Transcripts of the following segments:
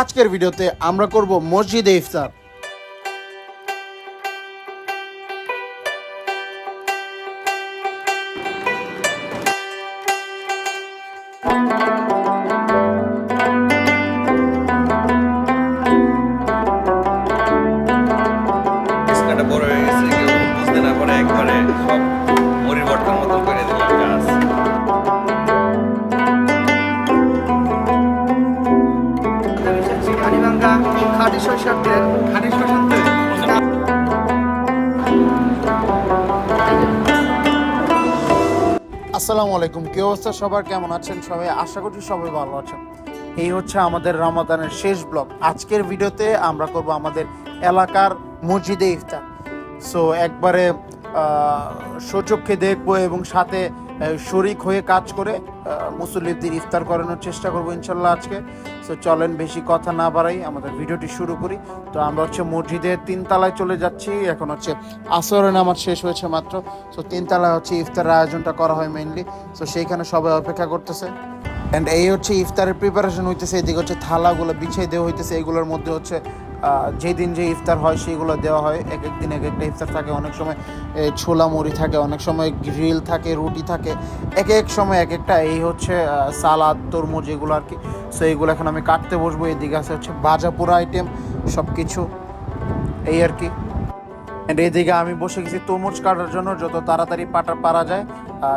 আজকের ভিডিওতে আমরা করব মসজিদে ইফতার। আসসালামু আলাইকুম। কি অবস্থা? সবার কেমন আছেন সবাই? আশা করছি সবাই ভালো আছেন। এই হচ্ছে আমাদের রামাদানের শেষ ব্লগ। আজকের ভিডিওতে আমরা করব আমাদের এলাকার মসজিদে ইফতার। সো একবারে সচক্ষে দেখব এবং সাথে শরিক হয়ে কাজ করে মুসল্লিদের ইফতার করানোর চেষ্টা করব ইনশাল্লাহ আজকে। সো চলেন বেশি কথা না বাড়াই, আমাদের ভিডিওটি শুরু করি। তো আমরা হচ্ছে মসজিদের তিনতলায় চলে যাচ্ছি, এখন হচ্ছে আসরের নামাজ শেষ হয়েছে মাত্র। সো তিনতলায় হচ্ছে ইফতারের আয়োজনটা করা হয় মেনলি সো সেইখানে সবাই অপেক্ষা করতেছে। অ্যান্ড এই হচ্ছে ইফতারের প্রিপারেশন হইতেছে, এদিকে হচ্ছে থালাগুলো বিছিয়ে দেওয়া হইতেছে, এগুলোর মধ্যে হচ্ছে যেদিন যে ইফতার হয়, সেগুলো দেওয়া হয়। এক এক দিন এক একটা ইফতার থাকে। অনেক সময় ছোলা মুড়ি থাকে, অনেক সময় গ্রিল থাকে, রুটি থাকে। এক এক সময় এক একটা। এই হচ্ছে সালাদ, তরমুজ এগুলো আর কি। সো এইগুলো এখন আমি কাটতে বসবো। এদিকে আছে হচ্ছে ভাজা পোড়া আইটেম সব কিছু এই আর কি। এন্ড এইদিকে আমি বসে গেছি তরমুজ কাটার জন্য। যত তাড়াতাড়ি পাটা পারা যায়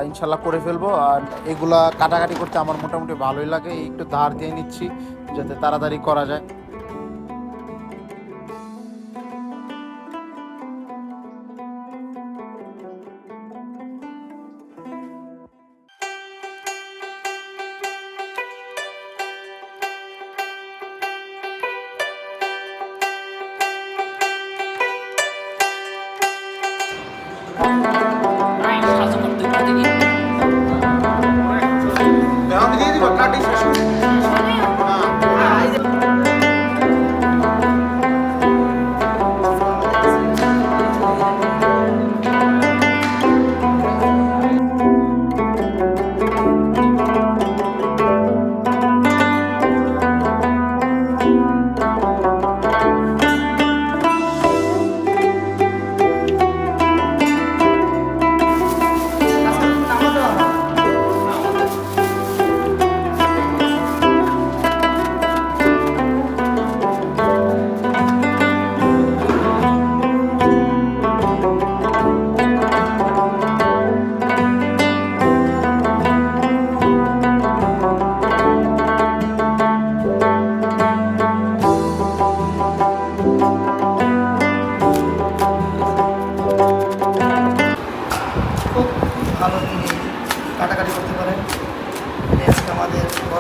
ইনশাল্লাহ করে ফেলব। আর এগুলা কাটাকাটি করতে আমার মোটামুটি ভালোই লাগে। একটু ধার দিয়ে নিচ্ছি, যাতে তাড়াতাড়ি করা যায়।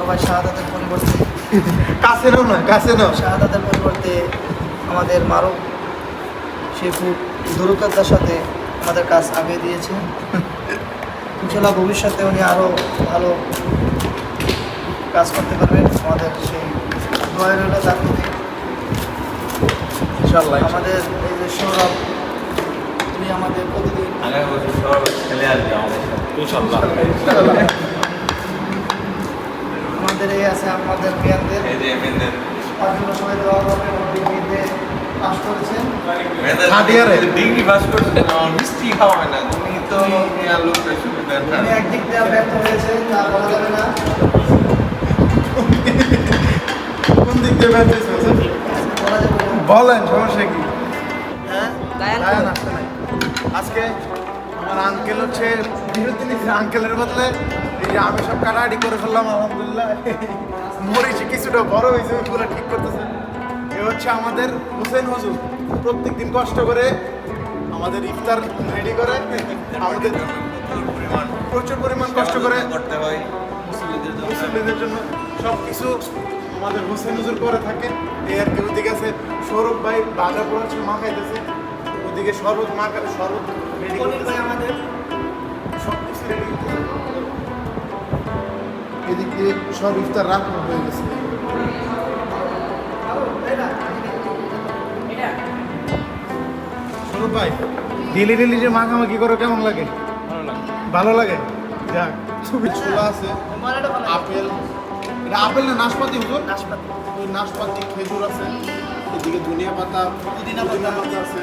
ভাই শাহাদাতের পরিবর্তে কাছে নাও না কাছে নাও শাহাদাতের পরিবর্তে আমাদের মারুফ সে খুব দ্রুততার সাথে আমাদের কাজ আগে দিয়েছে। ইনশাল্লাহ ভবিষ্যতে উনি আরও ভালো কাজ করতে পারবেন আমাদের সেই দোয়া রইল তার প্রতি। আমাদের এই যে সৌরভ তুমি আমাদের প্রতিদিন আগামী বছর সব খেলে আসবে আমাদের ইনশাল্লাহ। আমাদের এই আছে আমাদের জ্ঞানদের এই যে মেয়েদের। তার জন্য সবাই ডিগ্রিতে পাস করেছেন। ডিগ্রি পাস করছে আমার মিষ্টি খাওয়াবে না। তুমি তো একদিক দিয়ে ব্যর্থ হয়েছে তা বলা যাবে না। কোন দিক দিয়ে ব্যর্থ হয়েছে? বলেন সমস্যা কি? হ্যাঁ। আজকে আমার আঙ্কেল হচ্ছে আঙ্কেলের বদলে আমি সব কাটাকাটি করে ফেললাম, আলহামদুলিল্লাহ। মরিচি কিছুটা বড় হয়েছে ওইগুলো ঠিক করতেছে। এ হচ্ছে আমাদের হোসেন হুজুর। প্রত্যেক দিন কষ্ট করে আমাদের ইফতার রেডি করে। আমাদের প্রচুর পরিমাণ কষ্ট করে করতে হয় মুসলিমদের জন্য সব কিছু আমাদের হোসেন হুজুর করে থাকে। এই আর কি, ওদিকে আছে সৌরভ ভাই বাজা পড়াচ্ছে মা খাইতেছে। ওদিকে শরবত, মা খাবে শরবত রেডি কলিল আমাদের সব কিছু রেডি এদিক দিয়ে সব ইফতার রাত হয়ে গেছে। ভাই ডেলি ডেলি যে মাখামাখি করো কেমন লাগে? ভালো লাগে? যাক। খুবই ছোলা আছে আপেল। এটা আপেল না নাশপাতি হুজুর? নাশপাতি। ওই নাশপাতি খেজুর আছে। এদিকে ধনিয়া পাতা পুদিনা পাতা। আছে।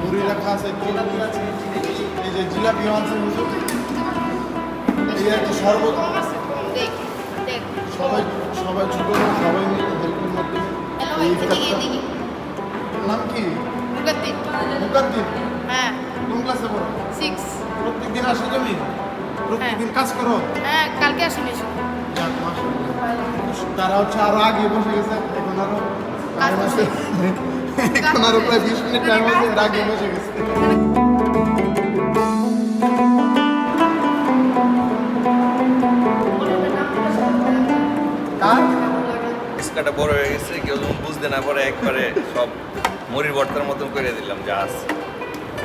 মুড়ি রাখা আছে জিলাপি আছে, এই যে জিলাপি আছে হুজুর। এই কি শরবত। দেখ সবাই সবাই ছোট সবাই মিলে হেল্পের মাধ্যমে এই ইফতারটা- নাম কি? মুগাতে মুকাদ্দিম হ্যাঁ। কোন ক্লাসে পড়ো? সিক্স প্রত্যেকদিন আসো তুমি? প্রত্যেকদিন কাজ করো? হ্যাঁ কালকে আসেন এসো। যাক, মাশাআল্লাহ। তারা হচ্ছে আরও আগে বসে গেছে এখন আরও। এখন আরও প্রায় বিশ মিনিট টাইম আছে আগে বসে গেছে। ফুচকাটা বড় হয়ে গেছে কেউ যখন বুঝতে না পারে একবারে সব মুড়ির ভর্তার মতন করে দিলাম যা আছে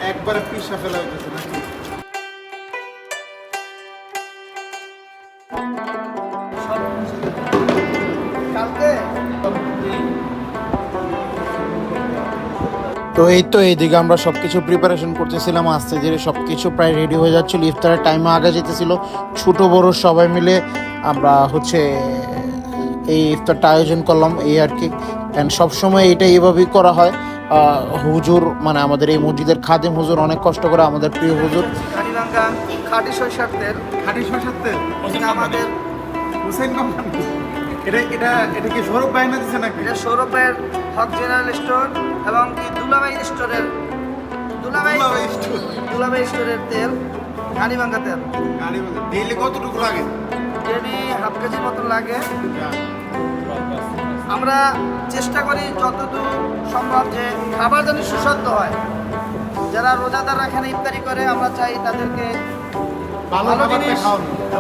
একবারে পিসা ফেলা হইতেছে নাকি? তো এই তো এইদিকে আমরা সব কিছু প্রিপারেশন করতেছিলাম আস্তে ধীরে সব কিছু প্রায় রেডি হয়ে যাচ্ছিল ইফতারের টাইমে আগে যেতেছিল ছোট বড় সবাই মিলে আমরা হচ্ছে এই ইফতারটা আয়োজন করলাম এই আর কি। অ্যান্ড সবসময় এটা এইভাবেই করা হয়। আহ, হুজুর মানে আমাদের এই মসজিদের খাদিম হুজুর অনেক কষ্ট করে আমাদের প্রিয় হুজুর। খাঁটি তেল। খাটি সরষের তেল? আমাদের হুসেন কোম্পানি এটা এটা এটা কি সৌরভ বাইনা দিচ্ছে নাকি? এটা সৌরভের হক জেনারেল স্টোর এবং কি দুলাভাই স্টোরের দুলাভাই দুলাভাই স্টোর। দুলাভাই স্টোরের তেল ডেইলি কতটুকু লাগে? হাফ কেজির মতন লাগে। আমরা চেষ্টা করি যতদূর সম্ভব যে খাবার যেন সুস্বাদ্য হয়। যারা রোজাদাররা এখানে ইফতারি করে আমরা চাই তাদেরকে ভালো জিনিস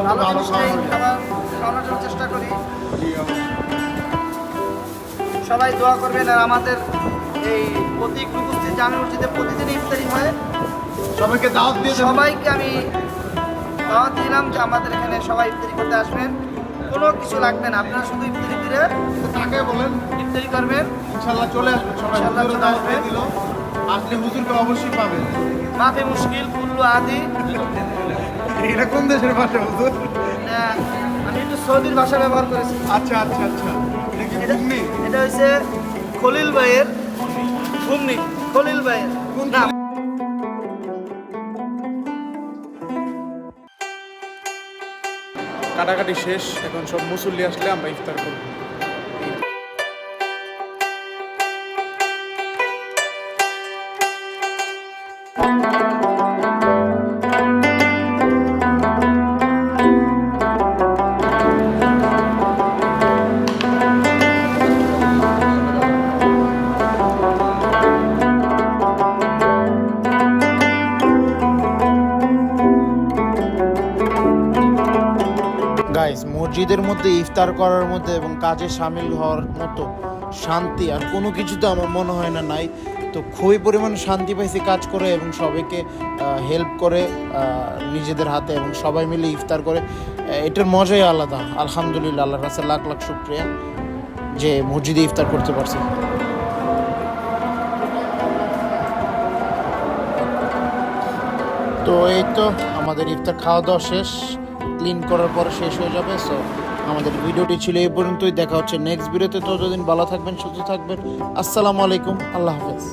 ভালো যায়। খাবার খাওয়ানোর জন্য চেষ্টা করি। সবাই দোয়া করবেন আর আমাদের এই প্রতীক উপস্থিত জামে মসজিদে প্রতিদিন ইফতারি হয়। সবাইকে দাওয়াত দিয়ে সবাইকে আমি দাওয়াত দিলাম যে আমাদের এখানে সবাই ইফতারি করতে আসবেন। কোনো কিছু লাগবে না আপনারা শুধু ইফতারি করে তাকে বলেন ইফতারি করবেন। ইনশাল্লাহ চলে আসবেন সবাই ইনশাল্লাহ চলে আসবেন। দিল। আসলে হুজুরকে অবশ্যই পাবেন। মাফে মুশকিল কুল্লু আদি। এটা কোন দেশের ভাষা হুজুর? আমি একটু সৌদির ভাষা ব্যবহার করেছি। আচ্ছা আচ্ছা আচ্ছা। এটা এটা হচ্ছে খলিল ভাইয়ের ঘুমনি। খলিল ভাইয়ের কাটাকাটি শেষ। এখন সব মুসল্লি আসলে আমরা ইফতার করব। মসজিদের মধ্যে ইফতার করার মধ্যে এবং কাজে সামিল হওয়ার মতো শান্তি আর কোনো কিছুতে আমার মনে হয় না, নাই। তো খুবই পরিমাণ শান্তি পাইছি কাজ করে এবং সবাইকে হেল্প করে নিজেদের হাতে এবং সবাই মিলে ইফতার করে। এটার মজাই আলাদা। আলহামদুলিল্লাহ, আল্লাহর কাছে লাখ লাখ শুক্রিয়া যে মসজিদে ইফতার করতে পারছি। তো এই তো আমাদের ইফতার খাওয়া দাওয়া শেষ। ক্লিন করার পর শেষ হয়ে যাবে সো আমাদের ভিডিওটি ছিল এই পর্যন্তই। দেখা হচ্ছে নেক্সট ভিডিওতে ততদিন ভালো থাকবেন, সুস্থ থাকবেন। আসসালামু আলাইকুম, আল্লাহ হাফেজ।